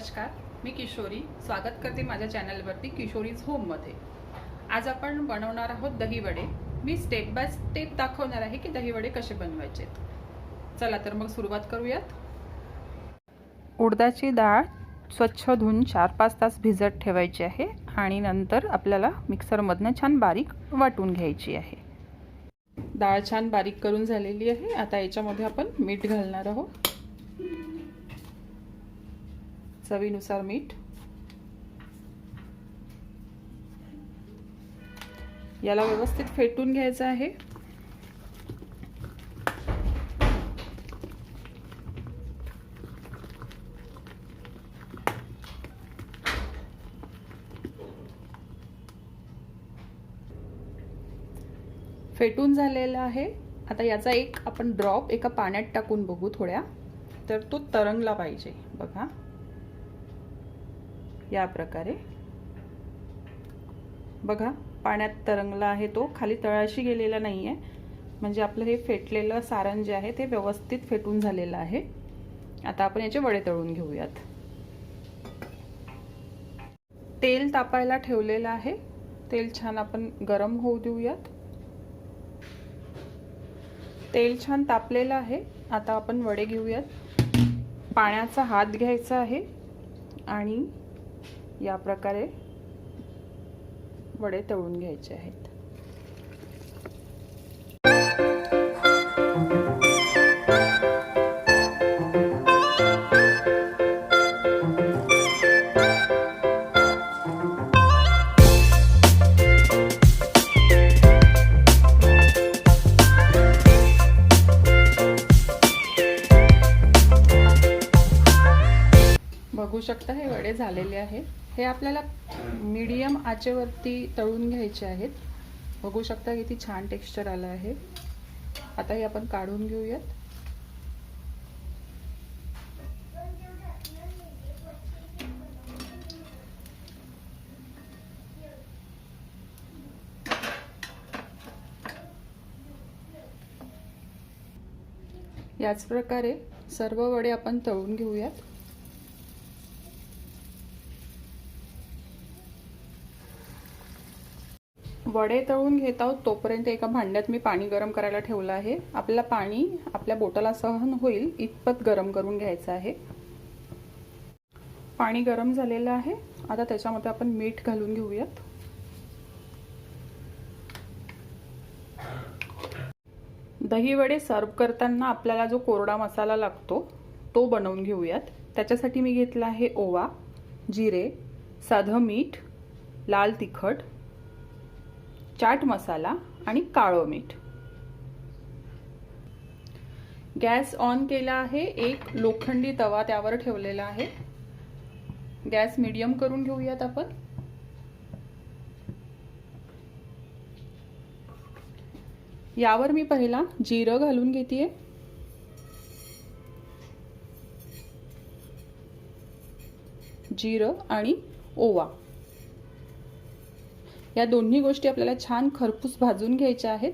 नमस्कार मी किशोरी. स्वागत करते माझ्या चॅनलवरती किशोरीज होममध्ये आज आपण बनवणार आहोत दहीवडे. मी स्टेप बाय स्टेप दाखवणार आहे की दहीवडे कसे बनवायचे चला तर मग सुरुवात करूयात. उडदाची डाळ स्वच्छ धुवून चार पाच तास भिजत ठेवायची आहे आणि नंतर आपल्याला मिक्सरमधनं छान बारीक वाटून घ्यायची आहे. डाळ छान बारीक करून झालेली आहे. आता याच्यामध्ये आपण मीठ घालणार आहोत. चवीनुसार मीठ. याला व्यवस्थित फेटून घ्यायचं आहे. फेटून झालेलं आहे. आता याचा एक आपण ड्रॉप एका पाण्यात टाकून बघू थोड्या. तर तो तरंगला पाहिजे. बघा. या प्रकारे. बघा पाण्यात तरंगला आहे तो खाली तळाशी गेलेला नाही आहे म्हणजे आपलं हे फेटलेलं सारण जे आहे ते व्यवस्थित फेटून झालेलं आहे. आता आपण याचे वडे तळून घेऊयात. तेल तापायला ठेवलेलं आहे. तेल छान आपण गरम होऊ देऊयात. तेल छान तापलेलं आहे. आता आपण वडे घेऊयात. पाण्याचा हात घ्यायचा आहे. आणि या प्रकारे वडे तळून घ्यायचे आहेत. बघू शकता हे वडे झालेले आहेत. हे आपल्याला मीडियम आचेवरती तळून घ्यायचे आहेत. बघू शकता किती छान टेक्स्चर आलं आहे. आता हे आपण काढून घेऊयात. याच प्रकारे सर्व वडे आपण तळून घेऊयात. वडे तळून घेत आहोत तोपर्यंत एका भांड्यात मी पाणी गरम करायला ठेवलं आहे. आपल्याला पाणी आपल्या बोटाला सहन होईल इतपत गरम करून घ्यायचं आहे. पाणी गरम झालेलं आहे. आता त्याच्यामध्ये आपण मीठ घालून घेऊयात. दही वडे सर्व करताना आपल्याला जो कोरडा मसाला लागतो तो बनवून घेऊयात. त्याच्यासाठी मी घेतला आहे ओवा जिरे साधं मीठ लाल तिखट चाट मसाला आणि काळं मीठ. गॅस ऑन केला आहे एक लोखंडी तवा त्यावर ठेवलेला आहे. गॅस मीडियम करून घेऊयात आपण. यावर मी पहिला जिरं घालून घेते जिरं आणि ओवा. या दोन्ही गोष्टी आपल्याला छान खरपूस भाजून घ्यायच्या आहेत.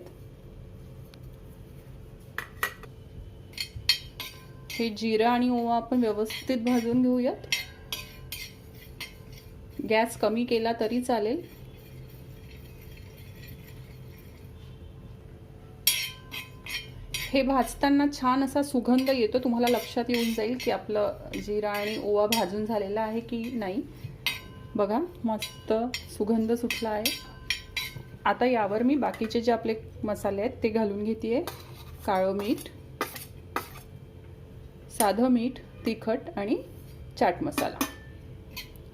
हे जिरा आणि ओवा आपण व्यवस्थित भाजून घेऊयात. गॅस कमी केला तरी चालेल. हे भाजताना छान असा सुगंध येतो. तुम्हाला लक्षात येऊन जाईल की आपलं जिरा आणि ओवा भाजून झालेला आहे की नाही. बघा मस्त सुगंध सुटला आहे. आता यावर मी बाकीचे जे आपले मसाले आहेत ते घालून घेते काळं मीठ साधं मीठ तिखट आणि चाट मसाला.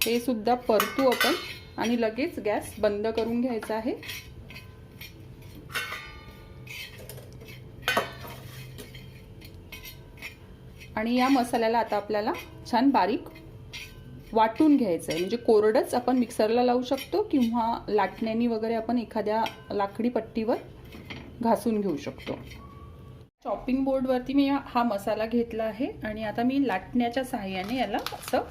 हे सुद्धा परतू आपण आणि लगेच गॅस बंद करून घ्यायचा आहे. आणि या मसाल्याला आता आपल्याला छान बारीक वाटून घ्यायचं आहे म्हणजे कोरडंच आपण मिक्सरला लावू शकतो किंवा लाटण्यानी वगैरे आपण एखाद्या लाकडी पट्टीवर घासून घेऊ शकतो. चॉपिंग बोर्डवरती मी हा मसाला घेतला आहे आणि आता मी लाटण्याच्या सहाय्याने याला असं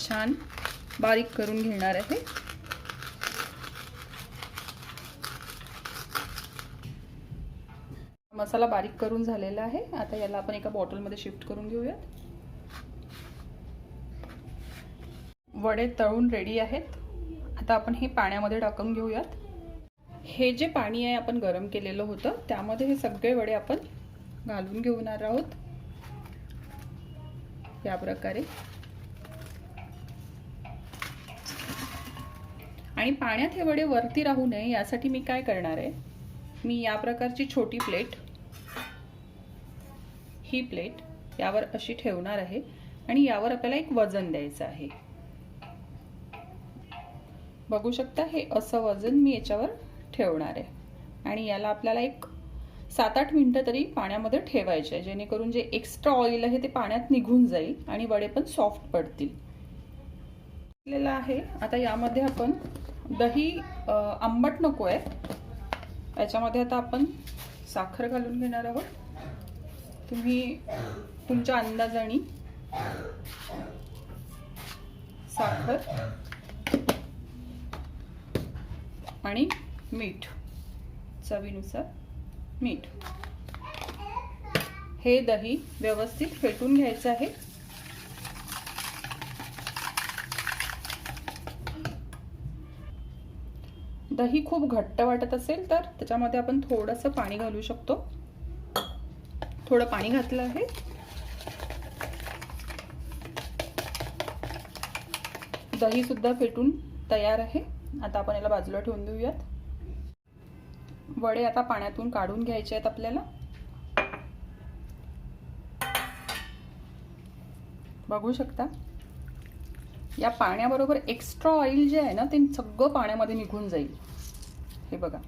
छान बारीक करून घेणार आहे. मसाला बारीक करून झालेला आहे. आता याला आपण एका बॉटलमध्ये शिफ्ट करून घेऊयात. वडे तळून रेडी आहेत. आता आपण हे पाण्यामध्ये टाकून घेऊयात. हे जे पाणी आहे आपण गरम केलेलं होतं त्यामध्ये हे सगळे वडे आपण घालून घेणार आहोत. या प्रकारे. आणि पाण्यात हे वडे वरती राहू नये यासाठी मी काय करणार आहे? मी या प्रकारची छोटी प्लेट ही प्लेट यावर अशी ठेवणार आहे आणि यावर आपल्याला एक वजन द्यायचं आहे. बघू शकता हे असं वजन मी याच्यावर ठेवणार आहे. आणि याला आपल्याला एक सात आठ मिनटं तरी पाण्यामध्ये ठेवायचे आहे जेणेकरून जे एक्स्ट्रा ऑइल आहे ते पाण्यात निघून जाईल आणि वडे पण सॉफ्ट पडतील. आहे आता यामध्ये आपण दही आंबट नको आहे. याच्यामध्ये आता आपण साखर घालून घेणार आहोत. तुम्ही तुमच्या अंदाजाने साखर आणि मीठ चवीनुसार मीठ. हे दही व्यवस्थित फेटून घ्यायचं आहे. दही खूप घट्ट वाटत असेल तर त्याच्यामध्ये आपण थोडंसं पाणी घालू शकतो. थोडं पाणी घातलं आहे. दही सुद्धा फेटून तयार आहे. आता आपण याला बाजूला ठेवून देऊयात. वडे आता पाण्यातून काढून घ्यायचे आहेत आपल्याला. बघू शकता. या पाण्याबरोबर एक्स्ट्रा ऑइल जे आहे ना ते सगळं पाण्यामध्ये निघून जाईल. हे बघा.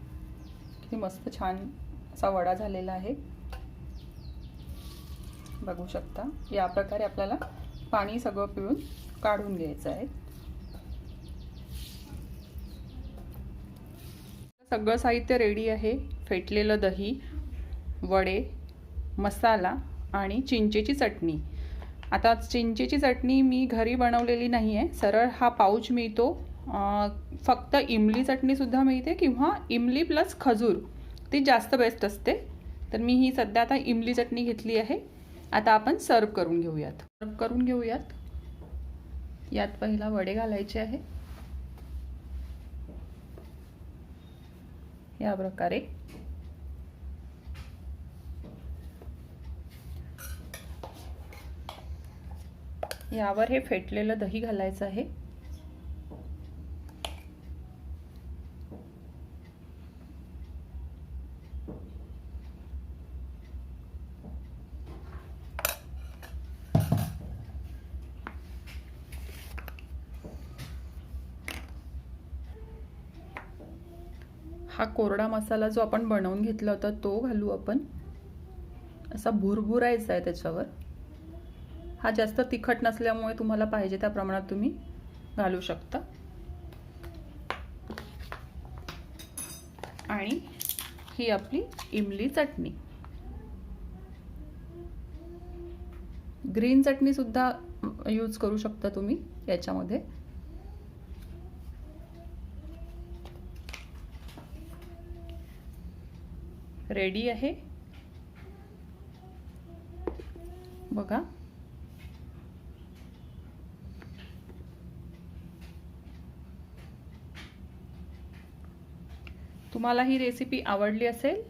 किती मस्त छान असा वडा झालेला आहे. बघू शकता. या प्रकारे आपल्याला पाणी सगळं पिळून काढून घ्यायचं आहे. सगळं साहित्य रेडी आहे. फेटलेलं दही वडे मसाला आणि चिंचेची चटणी. आता चिंचेची चटणी मी घरी बनवलेली नाही आहे सरळ हा पाऊच मिळतो. फक्त इमली चटणीसुद्धा मिळते किंवा इमली प्लस खजूर. ती जास्त बेस्ट असते. तर मी ही सध्या आता इमली चटणी घेतली आहे. आता आपण सर्व करून घेऊयात. सर्व करून घेऊयात. यात पहिला वडे घालायचे आहे. या प्रकारे. यावर हे फेटलेलं दही घालायचं आहे. हा कोरडा मसाला जो आपण बनवून घेतला होता तो घालू आपण. असा भुरभुरायचा आहे त्याच्यावर. हा जास्त तिखट नसल्यामुळे तुम्हाला पाहिजे त्या प्रमाणात तुम्ही घालू शकता. आणि ही आपली इमली चटणी. ग्रीन चटणीसुद्धा यूज करू शकता तुम्ही याच्यामध्ये. रेडी आहे. बघा. तुम्हाला ही रेसिपी आवडली असेल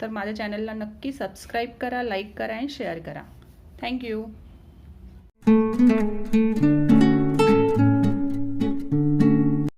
तर माझ्या चॅनलला नक्की सबस्क्राईब करा लाईक करा आणि शेअर करा. थँक्यू